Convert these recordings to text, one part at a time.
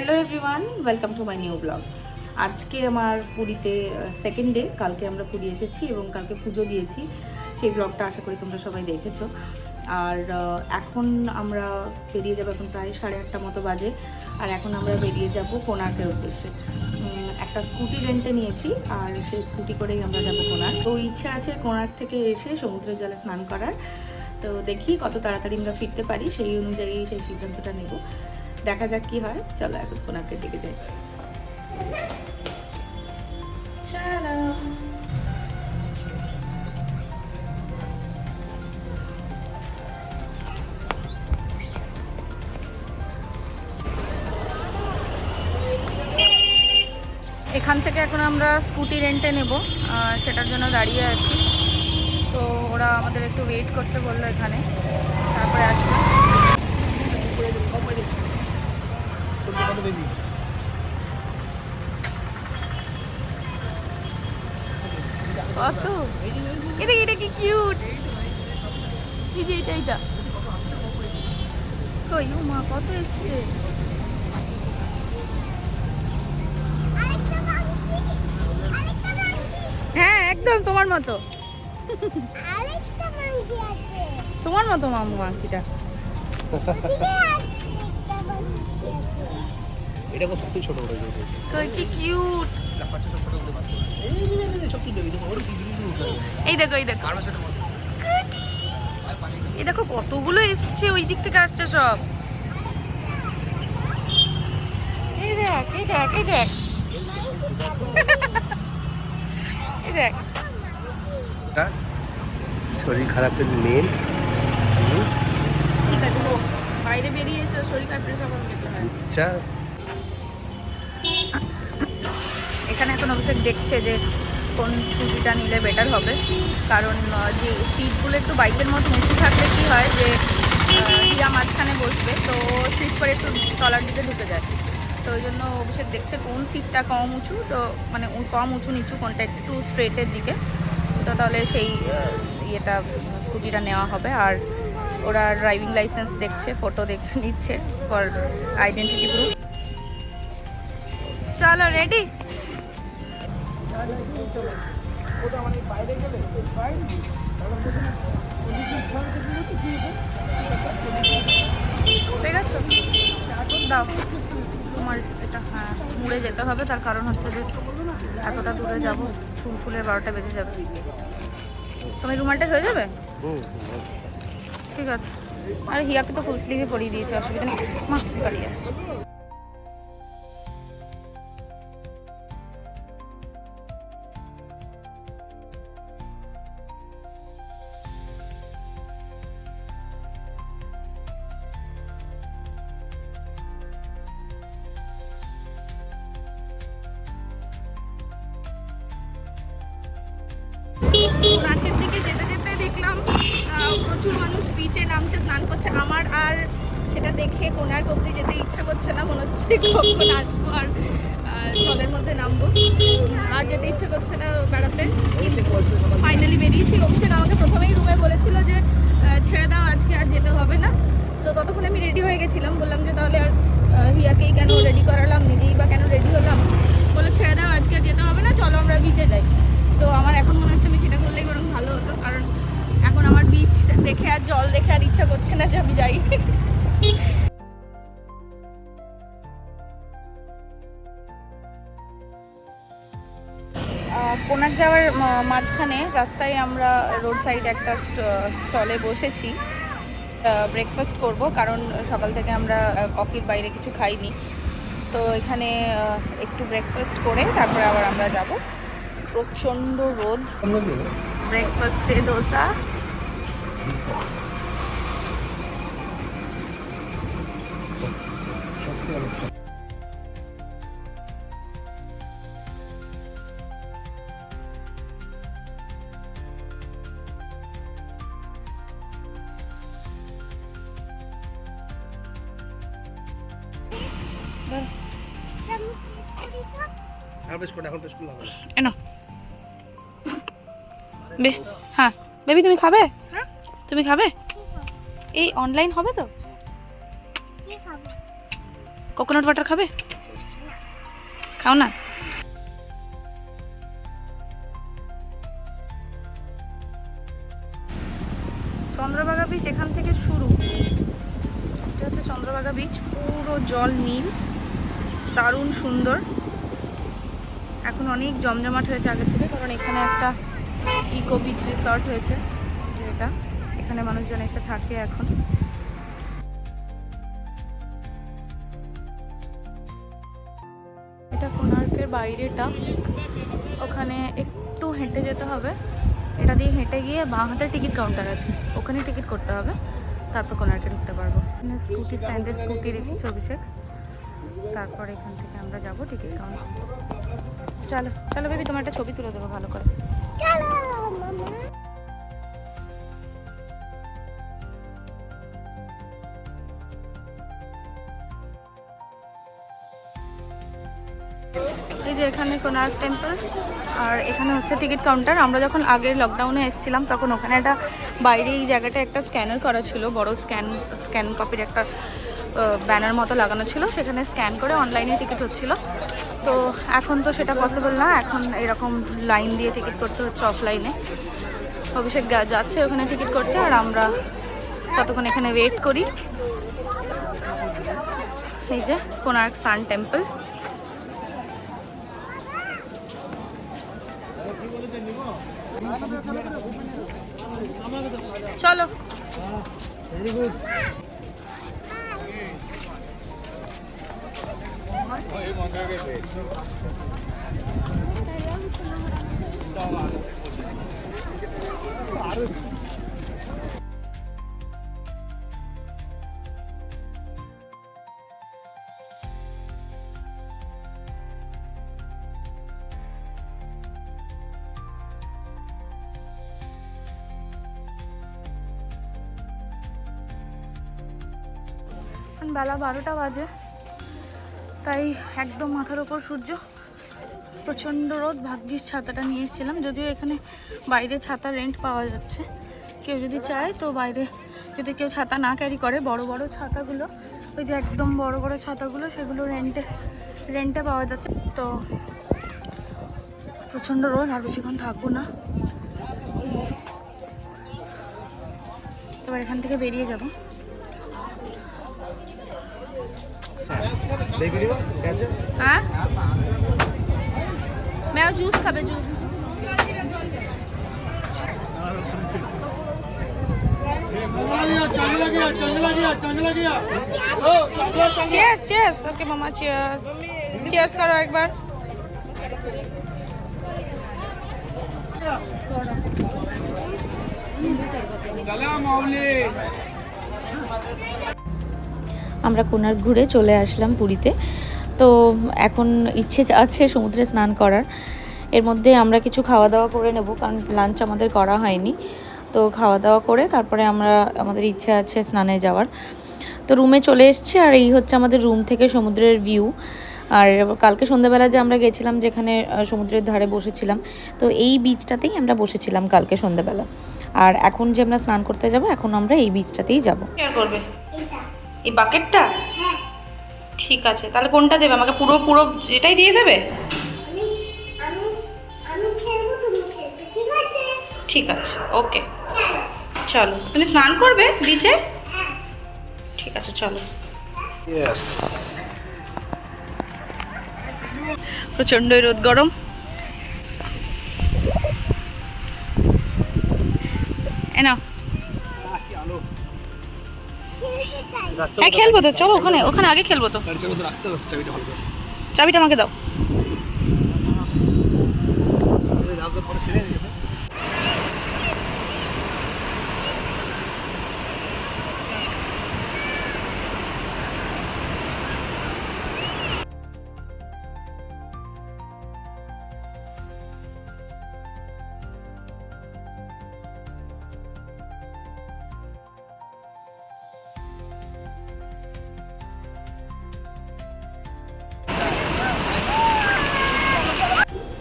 Hello everyone welcome to my new blog আজকে আমার পুরীতে সেকেন্ড ডে কালকে আমরা পুরী এসেছি এবং কালকে পুজো দিয়েছি। সেই ব্লগটা আশা করি তোমরা সবাই দেখেছ। আর এখন আমরা বেরিয়ে যাব এখন প্রায় সাড়ে আটটা মতো বাজে। আর এখন আমরা বেরিয়ে যাব কোনার্কের উদ্দেশ্যে। একটা স্কুটি রেন্টে নিয়েছি, আর সেই স্কুটি করেই আমরা যাব কোনার্ক তো ইচ্ছে আছে কোনার্ক থেকে এসে সমুদ্রের জলে স্নান করার। তো দেখি কত তাড়াতাড়ি আমরা ফিরতে পারি, সেই অনুযায়ী সেই সিদ্ধান্তটা নেব। দেখা যাক কি হয়। চলো এখন কোনার্কের দিকে যাই। চলো। এখান থেকে এখন আমরা স্কুটি রেন্টে নেব সেটার জন্য দাঁড়িয়ে আছি। তো ওরা আমাদের একটু ওয়েট করতে বলল এখানে। তারপরে আসবে। কত? এটা এটা কি কিউট এই যে এটা এটা। কই? ও মা কত এসছে? হ্যাঁ একদম তোমার মতো। তোমার মতো মামু আংটিটা এটা কো সত্যি ছোট বড় হয়ে কই কি কিউট লাফাচ্ছে সব এই ওর কি দেখো এই দেখো। কারও সাথে এই দেখো কতগুলো এসছে ওই দিক থেকে আসছে সব। এই দেখ এই দেখ এই দেখ। এই দেখ। এটা শরীর খারাপের মেন ঠিক আছে বাইরে বেরিয়ে এসে শরীর খারাপের হয় এখানে এখন অভিষেক দেখছে যে কোন স্কুটিটা নিলে বেটার হবে। কারণ যে সিটগুলো একটু বাইকের মতো উঁচু থাকলে কি হয় যে হিয়া মাঝখানে বসবে, তো সিট করে একটু তলার দিকে ঢুকে যায়। তো ওই জন্য অভিষেক দেখছে কোন সিটটা কম উঁচু, তো মানে কম উঁচু নিচু কোনটা একটু স্ট্রেটের দিকে। তো তাহলে সেই ইয়েটা, স্কুটিটা নেওয়া হবে। আর ওরা ড্রাইভিং লাইসেন্স দেখছে ফটো দেখে নিচ্ছে ফর আইডেন্টিটি প্রুফ চলো রেডি তোমার হ্যাঁ মুড়ে যেতে হবে তার কারণ হচ্ছে যে এতটা দূরে যাব ফুল ফুলের বারোটা বেজে যাবে তুমি রুমালটা হয়ে যাবে ঠিক আছে। আর হিয়াকে তো ফুল স্লিভে পরিয়ে দিয়েছে, অসুবিধা নেই। মা বাড়ি রাতের দিকে যেতে যেতে দেখলাম প্রচুর মানুষ বিচে নামছে, স্নান করছে। আমার আর সেটা দেখে কোনার অব্দি যেতে ইচ্ছা করছে না, মনে হচ্ছে কখন আসব আর জলের মধ্যে নামবো। আর যেতে ইচ্ছা করছে না বেড়াতে। কিন্তু ফাইনালি বেরিয়েছি। অভিষেক আমাকে প্রথমেই রুমে বলেছিল যে ছেড়ে দাও, আজকে আর যেতে হবে না। তো ততক্ষণ আমি রেডি হয়ে গেছিলাম। বললাম যে, তাহলে আর হিয়াকেই কেন রেডি করালাম? নিজেই বা কেন রেডি হলাম? বলে ছেড়ে দাও, আজকে আর যেতে হবে না, চলো আমরা বিচে যাই। তো আমার এখন মনে হচ্ছে আমি সেটা করলেই বরং ভালো হতো কারণ এখন আমার বিচ দেখে আর জল দেখে আর ইচ্ছা করছে না যে আমি যাই। কোনার যাওয়ার মাঝখানে রাস্তায় আমরা রোড সাইড একটা স্টলে বসেছি। ব্রেকফাস্ট করব কারণ সকাল থেকে আমরা কফির বাইরে কিছু খাইনি। তো এখানে একটু ব্রেকফাস্ট করে তারপরে আবার আমরা যাব। প্রচণ্ড রোদ। ব্রেকফাস্টে দোসা। আর বেশ করে এখন বেশ করলে হবে না। এনো বে হ্যাঁ। বেবি তুমি খাবে? তুমি খাবে? এই অনলাইন হবে তো? কোকোনাট ওয়াটার খাবে? খাও না? চন্দ্রভাগা বিচ এখান থেকে শুরু। এটা হচ্ছে চন্দ্রভাগা বিচ পুরো জল নীল দারুণ সুন্দর। এখন অনেক জমজমাট হয়েছে আগে থেকে কারণ এখানে একটা ইকো বিচ রিসর্ট হয়েছে যেটা। এখানে মানুষজন এসে থাকে এখন। এটা কোণার্কের বাইরেটা। ওখানে একটু হেঁটে যেতে হবে। এটা দিয়ে হেঁটে গিয়ে বাঁ হাতে টিকিট কাউন্টার আছে। ওখানে টিকিট করতে হবে। তারপর কোণার্কে ঢুকতে পারব। স্কুটি স্ট্যান্ডে স্কুটি রেখেছি অভিষেক। তারপর এখান থেকে আমরা যাব টিকিট কাউন্টার। চলো চলো বেবি তোমার একটা ছবি তুলে দেবো ভালো করে। চলো। এই যে এখানে কোনার্ক টেম্পল আর এখানে হচ্ছে টিকিট কাউন্টার আমরা যখন আগের লকডাউনে এসেছিলাম, তখন ওখানে একটা বাইরে এই জায়গাটা একটা স্ক্যানার করা ছিল, বড় স্ক্যান স্ক্যান কপির একটা ব্যানার মতো লাগানো ছিল। সেখানে স্ক্যান করে অনলাইনে টিকিট হচ্ছিল। তো এখন তো সেটা পসিবল না। এখন এরকম লাইন দিয়ে টিকিট করতে হচ্ছে অফলাইনে অভিষেক যাচ্ছে ওখানে টিকিট করতে, আর আমরা ততক্ষণ এখানে ওয়েট করি। এই যে কোনার্ক সান টেম্পল চলো। এখন বেলা বারোটা বাজে। তাই একদম মাথার ওপর সূর্য। প্রচণ্ড রোদ, ভাগ্যিস ছাতাটা নিয়ে এসেছিলাম। যদিও এখানে বাইরে ছাতা রেন্ট পাওয়া যাচ্ছে। কেউ যদি চায় তো বাইরে, যদি কেউ ছাতা না ক্যারি করে, বড় বড় ছাতাগুলো, ওই যে একদম বড় বড় ছাতাগুলো, সেগুলো রেন্টে রেন্টে পাওয়া যাচ্ছে। তো প্রচণ্ড রোদ, আর বেশিক্ষণ থাকব না। এবার এখান থেকে বেরিয়ে যাব। হ্যাঁ ম্যাও জুস খাবে juice Cheers, cheers. Okay, mama, cheers. Cheers करो एक बार. चला माउली আমরা কোনার ঘুরে চলে আসলাম পুরীতে। তো এখন ইচ্ছে আছে সমুদ্রে স্নান করার। এর মধ্যে আমরা কিছু খাওয়া দাওয়া করে নেব কারণ লাঞ্চ আমাদের করা হয়নি। তো খাওয়া দাওয়া করে তারপরে আমরা আমাদের ইচ্ছে আছে স্নানে যাওয়ার। তো রুমে চলে এসেছি আর এই হচ্ছে আমাদের রুম থেকে সমুদ্রের ভিউ। আর কালকে সন্ধ্যাবেলা যে আমরা গেছিলাম যেখানে সমুদ্রের ধারে বসেছিলাম তো এই বিচটাতেই আমরা বসেছিলাম কালকে সন্ধ্যাবেলা। আর এখন যে আমরা স্নান করতে যাব এখন আমরা এই বিচটাতেই যাব। করবে? এটা। এই বাকেটটা হ্যাঁ। ঠিক আছে তাহলে কোনটা দেবে? আমাকে পুরো পুরো এটাই দিয়ে দেবে? আমি আমি আমি খেলব তুমি খেলবে ঠিক আছে? ওকে চলো চলো তুমি স্নান করবে বিচে হ্যাঁ। ঠিক আছে চলো। প্রচণ্ডই রোদ গরম। এ নাও। খেলতে চাই হ্যাঁ খেলব তো চলো ওখানে ওখানে আগে খেলব তো। তো চাবিটা ভালো করে। চাবিটা আমাকে দাও।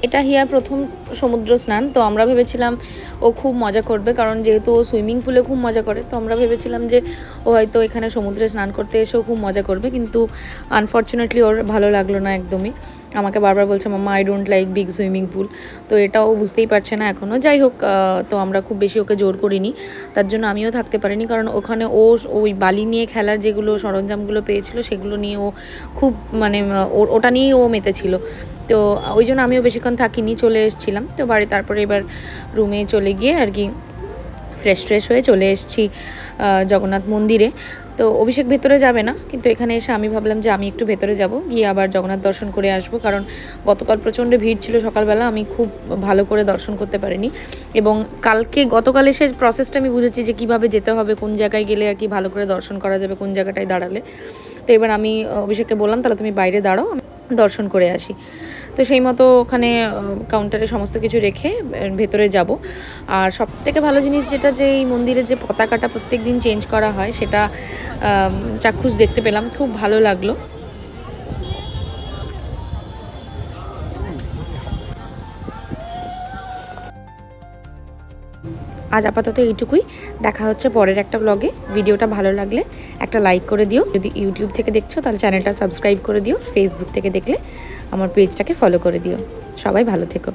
এটা হিয়ার প্রথম সমুদ্র স্নান, তো আমরা ভেবেছিলাম ও খুব মজা করবে, কারণ যেহেতু ও সুইমিং পুলে খুব মজা করে, তো আমরা ভেবেছিলাম যে ও হয়তো এখানে সমুদ্রে স্নান করতে এসেও খুব মজা করবে, কিন্তু আনফর্চুনেটলি ওর ভালো লাগল না একদমই। আমাকে বারবার বলছে, mamma I don't like big swimming pool তো এটাও বুঝতেই পারছে না এখনও যাই হোক তো আমরা খুব বেশি ওকে জোর করিনি, তার জন্য আমিও থাকতে পারিনি, কারণ ওখানে ও ওই বালি নিয়ে খেলার যেগুলো সরঞ্জামগুলো পেয়েছিল, সেগুলো নিয়ে ও খুব মানে ওটা নিয়েই ও মেতেছিল। তো ওই জন্য আমিও বেশিক্ষণ থাকিনি, চলে এসেছিলাম। তো বাড়ি তারপরে এবার রুমে চলে গিয়ে আর কি ফ্রেশ ট্রেশ হয়ে চলে এসেছি জগন্নাথ মন্দিরে। তো অভিষেক ভেতরে যাবে না, কিন্তু এখানে এসে আমি ভাবলাম যে আমি একটু ভেতরে যাব, গিয়ে আবার জগন্নাথ দর্শন করে আসব। কারণ গতকাল প্রচণ্ড ভিড় ছিল সকালবেলা, আমি খুব ভালো করে দর্শন করতে পারিনি। এবং কালকে গতকাল এসে প্রসেসটা আমি বুঝেছি যে কীভাবে যেতে হবে, কোন জায়গায় গেলে আর কি ভালো করে দর্শন করা যাবে, কোন জায়গাটায় দাঁড়ালে। তো এবার আমি অভিষেককে বললাম, তাহলে তুমি বাইরে দাঁড়াও দর্শন করে আসি। তো সেই মতো ওখানে কাউন্টারে সমস্ত কিছু রেখে ভেতরে যাব। আর সব থেকে ভালো জিনিস যেটা যে এই মন্দিরের যে পতাকাটা প্রত্যেক দিন চেঞ্জ করা হয়, সেটা চাক্ষুষ দেখতে পেলাম। খুব ভালো লাগল। আজ আপাতত এইটুকুই। দেখা হচ্ছে পরের একটা ব্লগে ভিডিওটা ভালো লাগলে একটা লাইক করে দিও। যদি ইউটিউব থেকে দেখছ, তাহলে চ্যানেলটা সাবস্ক্রাইব করে দিও। ফেসবুক থেকে দেখলে আমার পেজটাকে ফলো করে দিও। সবাই ভালো থেকো।